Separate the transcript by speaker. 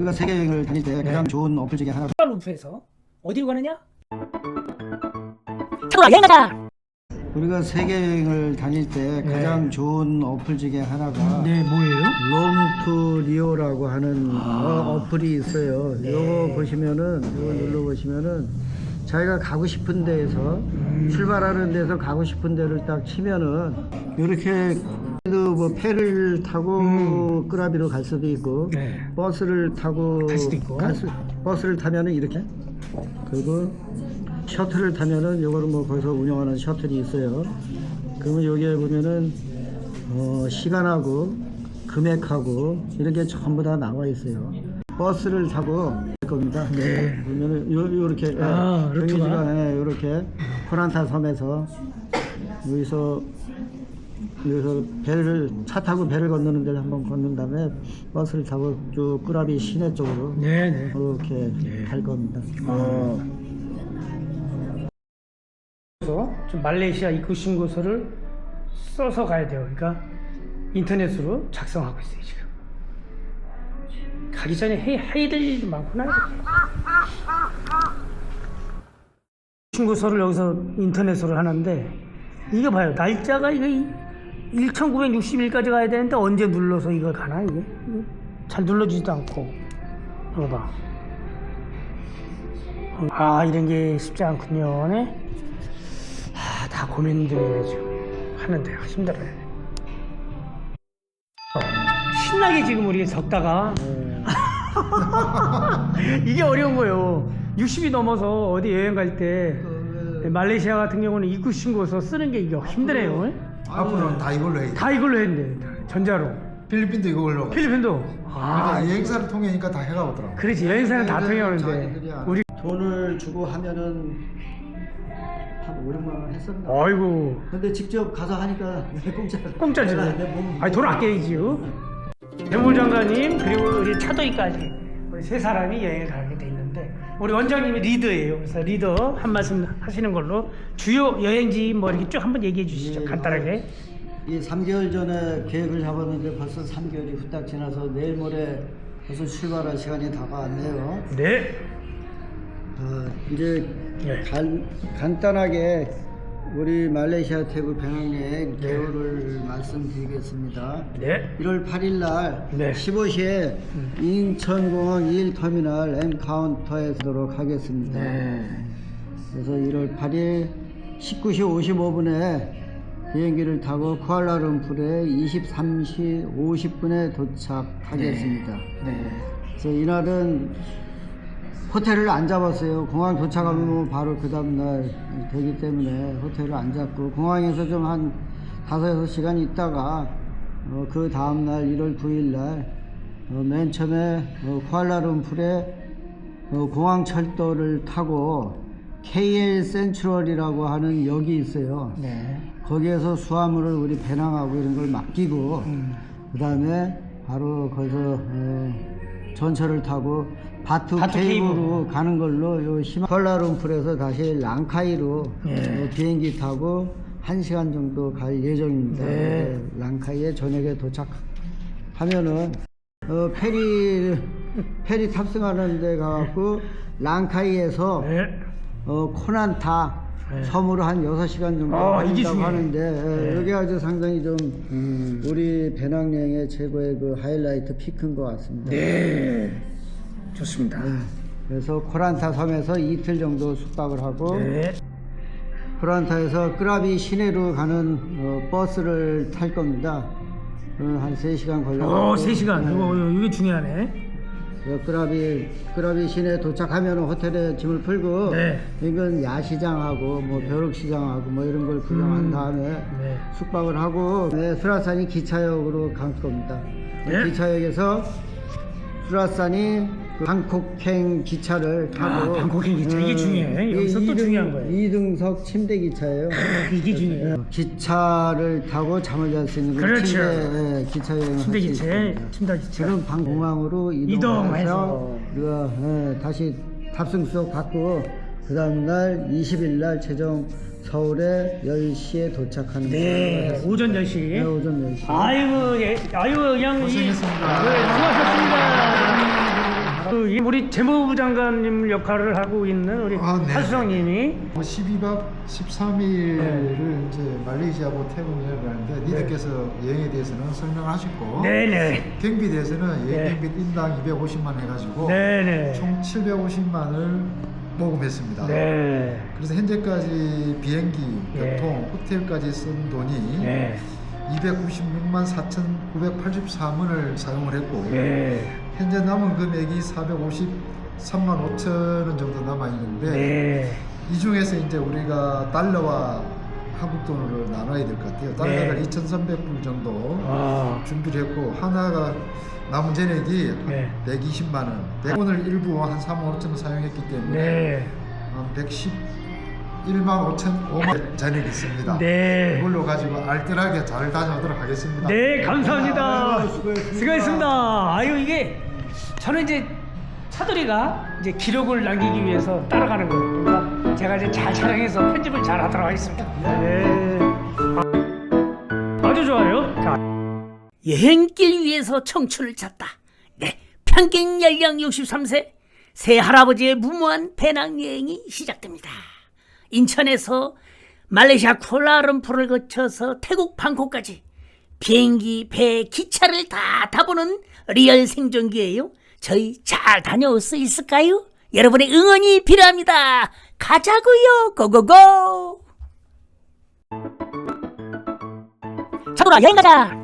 Speaker 1: 우리가 세계 여행을 다닐 때 가장 좋은 어플 중에 하나 가
Speaker 2: 루프에서 어디로 가느냐?
Speaker 3: 창구라 여행 가자.
Speaker 1: 우리가 세계 여행을 다닐 때 가장 좋은 어플 중에 하나가
Speaker 2: 네, 뭐예요?
Speaker 1: 롬투 리오라고 하는 어, 어플이 있어요. 이거 보시면은 이거 눌러 보시면은 자기가 가고 싶은 데에서 출발하는 데서 가고 싶은 데를 딱 치면은 이렇게 뭐 패를 타고 끄라비로 갈 수도 있고
Speaker 2: 네.
Speaker 1: 버스를 타고
Speaker 2: 갈 수도 있고.
Speaker 1: 갈 수- 버스를 타면은 이렇게 그리고 셔틀을 타면은 요거는 뭐 거기서 운영하는 셔틀이 있어요. 그러면 여기에 보면은 어, 시간하고 금액하고 이런 게 전부 다 나와 있어요. 버스를 타고 갈 겁니다.
Speaker 2: 네.
Speaker 1: 보면은 요 요렇게
Speaker 2: 아, 루트가?
Speaker 1: 시간에 요렇게 코란타 섬에서 여기서 여기서 배를 차 타고 배를 건너는 데를 한번 건넌 다음에 버스를 타고 쭉 끄라비 시내 쪽으로
Speaker 2: 네, 네.
Speaker 1: 이렇게 갈 겁니다.
Speaker 2: 그래서 좀 말레이시아 입국 신고서를 써서 가야 돼요. 그러니까 인터넷으로 작성하고 있어요 지금. 가기 전에 해, 해야 될 일이 많구나. 신고서를 여기서 인터넷으로 하는데 이거 봐요. 날짜가 이거 1960일까지 가야 되는데 언제 눌러서 이걸 가나 이게 잘 눌러지지도 않고 이거 봐. 아 이런 게 쉽지 않군요. 네? 아, 다 고민들이 지금 하는데요. 힘들어요. 신나게 지금 우리 적다가 이게 어려운 거예요. 60이 넘어서 어디 여행 갈 때 말레이시아 같은 경우는 입국 신고서 쓰는 게 이게 힘드네요.
Speaker 4: 앞으로는 다 이걸로 해.
Speaker 2: 다 이걸로 했는데 전자로.
Speaker 4: 필리핀도 이걸로. 가.
Speaker 2: 필리핀도 아
Speaker 4: 그러니까 여행사를 통해니까 다 해가보더라고.
Speaker 2: 그렇지 여행사는 다 통해오는데 우리
Speaker 1: 돈을 주고 하면은 한 5, 6만 원 했었나?
Speaker 2: 아이고
Speaker 1: 근데 직접 가서 하니까 공짜
Speaker 2: 공짜지.
Speaker 1: 내 몸-
Speaker 2: 아니 돈 아껴야지요. 대모 장관님 그리고 우리 차도이까지 우리 세 사람이 여행을 있는데 우리 원장님이 리더예요. 그래서 리더 한 말씀 하시는 걸로 주요 여행지 뭐 이렇게 쭉 한번 얘기해 주시죠.
Speaker 1: 예,
Speaker 2: 간단하게.
Speaker 1: 이 3개월 전에 계획을 잡았는데 벌써 3개월이 후딱 지나서 내일 모레 벌써 출발할 시간이 다가왔네요.
Speaker 2: 네.
Speaker 1: 어, 이제
Speaker 2: 예.
Speaker 1: 간, 간단하게 우리 말레이시아 태국 배낭여행 개요를 말씀드리겠습니다.
Speaker 2: 네.
Speaker 1: 1월 8일 날
Speaker 2: 네.
Speaker 1: 15시에 인천공항 1터미널 M 카운터에 서도록 하겠습니다.
Speaker 2: 네.
Speaker 1: 그래서 1월 8일 19시 55분에 비행기를 타고 쿠알라룸푸르에 23시 50분에 도착하겠습니다.
Speaker 2: 네.
Speaker 1: 그래서 이날은 호텔을 안 잡았어요. 공항 도착하면 뭐 바로 그 다음날 되기 때문에 호텔을 안 잡고 공항에서 좀 한 다섯 여섯 시간 있다가 어, 그 다음날 1월 9일날 어, 맨 처음에 어, 쿠알라룸푸르에 어, 공항 철도를 타고 KL 센트럴이라고 하는 역이 있어요.
Speaker 2: 네.
Speaker 1: 거기에서 수화물을 우리 배낭하고 이런 걸 맡기고
Speaker 2: 음.
Speaker 1: 그 다음에 바로 거기서 어, 전철을 타고 바투,
Speaker 2: 바투
Speaker 1: 케이브로 가는 걸로 요 시마 컬라룸풀에서 다시 랑카이로
Speaker 2: 예.
Speaker 1: 어, 비행기 타고 한 시간 정도 갈 예정입니다.
Speaker 2: 네.
Speaker 1: 랑카이에 저녁에 도착하면은 어, 페리 페리 탑승하는 데 가갖고 랑카이에서
Speaker 2: 네.
Speaker 1: 어, 코난타
Speaker 2: 네.
Speaker 1: 섬으로 한 6시간 정도
Speaker 2: 아, 이게
Speaker 1: 걸린다고
Speaker 2: 중요해.
Speaker 1: 하는데 예,
Speaker 2: 네.
Speaker 1: 여기 아주 상당히 좀
Speaker 2: 음.
Speaker 1: 우리 배낭여행의 최고의 그 하이라이트 피크인 것 같습니다.
Speaker 2: 네. 좋습니다.
Speaker 1: 그래서 코란타 섬에서 이틀 정도 숙박을 하고
Speaker 2: 네.
Speaker 1: 코란타에서 끄라비 시내로 가는 어, 버스를 탈 겁니다. 그건 한 3시간 걸려.
Speaker 2: 어, 3시간. 이거 이게 중요하네.
Speaker 1: 끄라비 끄라비 시내 도착하면 호텔에 짐을 풀고
Speaker 2: 네.
Speaker 1: 이건 야시장하고 뭐 벼룩시장하고 뭐 이런 걸 구경한
Speaker 2: 음.
Speaker 1: 다음에
Speaker 2: 네.
Speaker 1: 숙박을 하고 네, 수라산이 기차역으로 갈 겁니다.
Speaker 2: 네.
Speaker 1: 기차역에서 수라산이 그 방콕행 기차를 타고
Speaker 2: 아, 방콕행 기차. 이게 중요해. 여기서 또 중요한 거예요.
Speaker 1: 2등석 침대 기차예요.
Speaker 2: 이게 중요해요.
Speaker 1: 기차를 타고 잠을 잘 수 있는 그
Speaker 2: 그렇죠.
Speaker 1: 침대 예, 기차 여행을
Speaker 2: 침대
Speaker 1: 할수
Speaker 2: 기체,
Speaker 1: 있습니다.
Speaker 2: 침대 기체.
Speaker 1: 지금 방공항으로
Speaker 2: 이동해서.
Speaker 1: 이동해서 우리가 예, 다시 탑승 수속 받고 그 다음날 20일 날 최종 서울에 10시에 도착하는
Speaker 2: 네,
Speaker 1: 거예요.
Speaker 2: 오전 10시.
Speaker 1: 네, 오전 10시.
Speaker 2: 아이고, 예, 아이고, 그냥. 이-
Speaker 4: 고생했습니다.
Speaker 2: 네, 수고하셨습니다. 이 우리 재무부 장관님 역할을 하고 있는 우리
Speaker 4: 아, 네.
Speaker 2: 하수성님이
Speaker 4: 뭐 12박 13일을 이제 말레이시아하고 태국 여행을 가는데 니들께서 여행에 대해서는 설명하셨고
Speaker 2: 네네
Speaker 4: 경비에 대해서는
Speaker 2: 네.
Speaker 4: 여행 경비 인당 250만 해가지고
Speaker 2: 네네
Speaker 4: 총 750만을 모금했습니다.
Speaker 2: 네.
Speaker 4: 그래서 현재까지 비행기,
Speaker 2: 네.
Speaker 4: 교통, 호텔까지 쓴 돈이
Speaker 2: 네.
Speaker 4: 296만 4,984원을 사용을 했고
Speaker 2: 네.
Speaker 4: 현재 남은 금액이 453만 5천 원 정도 남아 있는데
Speaker 2: 네.
Speaker 4: 이 중에서 이제 우리가 달러와 한국 돈으로 나눠야 될 것 같아요. 달러가
Speaker 2: 네.
Speaker 4: 2,300불 정도
Speaker 2: 아.
Speaker 4: 준비를 했고 하나가 남은 전액이 한
Speaker 2: 네.
Speaker 4: 120만 원. 오늘 일부 한 3만 5천 원 사용했기 때문에
Speaker 2: 네.
Speaker 4: 한 111만 5천 5만 잔액이 있습니다.
Speaker 2: 네.
Speaker 4: 이걸로 가지고 알뜰하게 잘 다녀오도록 하겠습니다.
Speaker 2: 네, 감사합니다.
Speaker 1: 아이고, 수고했습니다.
Speaker 2: 수고했습니다. 아유, 이게 저는 이제 차돌이가 이제 기록을 남기기 위해서 따라가는 거예요. 그러니까 제가 이제 잘 촬영해서 편집을 잘 하도록 하겠습니다. 네. 아주 좋아요. 자. 여행길 위에서 청춘을 찾다. 네. 평균 연령 63세 새 할아버지의 무모한 배낭여행이 시작됩니다. 인천에서 말레이시아 쿠알라룸푸르를 거쳐서 태국 방콕까지 비행기, 배, 기차를 다 타보는 리얼 생존기예요. 저희 잘 다녀올 수 있을까요? 여러분의 응원이 필요합니다. 가자고요. 고고고. 차돌아 여행 가자.